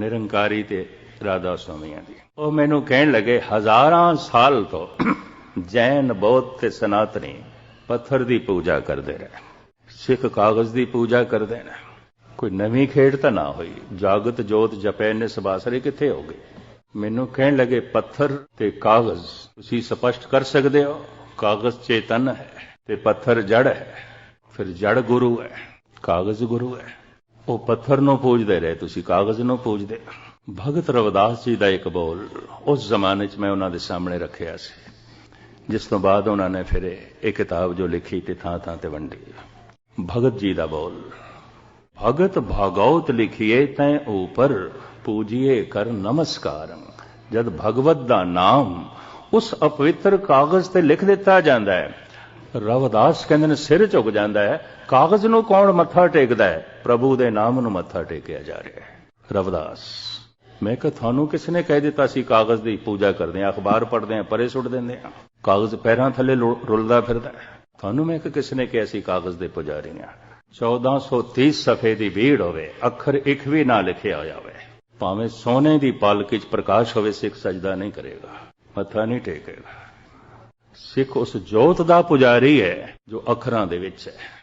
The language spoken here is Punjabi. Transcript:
ਨਿਰੰਕਾਰੀ ਤੇ ਰਾਧਾ ਸਵਾਮੀਆਂ ਦੀ। ਉਹ ਮੈਨੂੰ ਕਹਿਣ ਲੱਗੇ, ਹਜ਼ਾਰਾਂ ਸਾਲ ਤੋਂ ਜੈਨ ਬੌਧ ਤੇ ਸਨਾਤਨੀ ਪੱਥਰ ਦੀ ਪੂਜਾ ਕਰਦੇ ਰਹੇ, ਸਿੱਖ ਕਾਗਜ਼ ਦੀ ਪੂਜਾ ਕਰਦੇ ਨੇ। ਕੋਈ ਨਵੀਂ ਖੇਡ ਤਾਂ ਨਾ ਹੋਈ। ਜਾਗਤ, ਜੋਤ ਜਪੈ ਨੇ ਸਬਾਸਰੇ ਕਿੱਥੇ ਹੋ ਗਏ? ਮੈਨੂੰ ਕਹਿਣ ਲੱਗੇ, ਪੱਥਰ ਤੇ ਕਾਗਜ਼ ਤੁਸੀਂ ਸਪਸ਼ਟ ਕਰ ਸਕਦੇ ਹੋ? ਕਾਗਜ਼ ਚੇਤਨ ਹੈ ਤੇ ਪੱਥਰ ਜੜ ਹੈ। ਫਿਰ ਜੜ ਗੁਰੂ ਹੈ, ਕਾਗਜ਼ ਗੁਰੂ ਹੈ। ਉਹ ਪੱਥਰ ਨੂੰ ਪੂਜਦੇ ਰਹੇ, ਤੁਸੀਂ ਕਾਗਜ਼ ਨੂੰ ਪੂਜਦੇ। ਭਗਤ ਰਵਿਦਾਸ ਜੀ ਦਾ ਇੱਕ ਬੋਲ ਉਸ ਜ਼ਮਾਨੇ 'ਚ ਮੈਂ ਉਹਨਾਂ ਦੇ ਸਾਹਮਣੇ ਰੱਖਿਆ ਸੀ। ਜਿਸ ਤੋਂ ਬਾਅਦ ਉਹਨਾਂ ਨੇ ਫਿਰ ਇਹ ਕਿਤਾਬ ਜੋ ਲਿਖੀ ਤੇ ਥਾਂ ਥਾਂ ਤੇ ਵੰਡੀ। ਭਗਤ ਜੀ ਦਾ ਬੋਲ, ਭਗਤ ਭਾਗਵਤ ਲਿਖੀਏ ਤੈ ਉਪਰ, ਪੂਜੀਏ ਕਰ ਨਮਸਕਾਰ। ਜਦ ਭਗਵਤ ਦਾ ਨਾਮ ਉਸ ਅਪਵਿੱਤਰ ਕਾਗਜ਼ ਤੇ ਲਿਖ ਦਿੱਤਾ ਜਾਂਦਾ ਹੈ ਰਵਦਾਸ ਕਹਿੰਦੇ ਨੇ, ਸਿਰ ਝੁਕ ਜਾਂਦਾ ਹੈ। ਕਾਗਜ਼ ਨੂੰ ਕੌਣ ਮੱਥਾ ਟੇਕਦਾ ਹੈ? ਪ੍ਰਭੂ ਦੇ ਨਾਮ ਨੂੰ ਮੱਥਾ ਟੇਕਿਆ ਜਾ ਰਿਹਾ ਹੈ। ਰਵਿਦਾਸ, ਮੈਂ ਕਿਹਾ, ਤੁਹਾਨੂੰ ਕਿਸ ਨੇ ਕਹਿ ਦਿੱਤਾ ਸੀ ਕਾਗਜ਼ ਦੀ ਪੂਜਾ ਕਰਦੇ ਆ ਅਖਬਾਰ ਪੜ੍ਹਦੇ ਆ ਪਰੇ ਸੁੱਟ ਦਿੰਦੇ ਆ ਕਾਗਜ਼ ਪੈਰਾਂ ਥੱਲੇ ਰੁਲਦਾ ਫਿਰਦਾ ਹੈ। ਤੁਹਾਨੂੰ ਮੈਂ ਕਿ ਕਿਸ ਨੇ ਕਿਹਾ ਸੀ ਕਾਗਜ਼ ਦੇ ਪੁਜਾਰੀ ਆ 1430 ਸਫੇ ਦੀ ਭੀੜ ਹੋਵੇ, ਅੱਖਰ ਇੱਕ ਵੀ ਨਾ ਲਿਖਿਆ ਹੋਇਆ ਹੋਵੇ ਭਾਵੇਂ ਸੋਨੇ ਦੀ ਪਾਲਕੀ 'ਚ ਪ੍ਰਕਾਸ਼ ਹੋਵੇ, ਸਿੱਖ ਸਜਦਾ ਨਹੀਂ ਕਰੇਗਾ, ਮੱਥਾ ਨਹੀਂ ਟੇਕੇਗਾ। ਸਿੱਖ ਉਸ ਜੋਤ ਦਾ ਪੁਜਾਰੀ ਹੈ ਜੋ ਅੱਖਰਾਂ ਦੇ ਵਿੱਚ ਹੈ।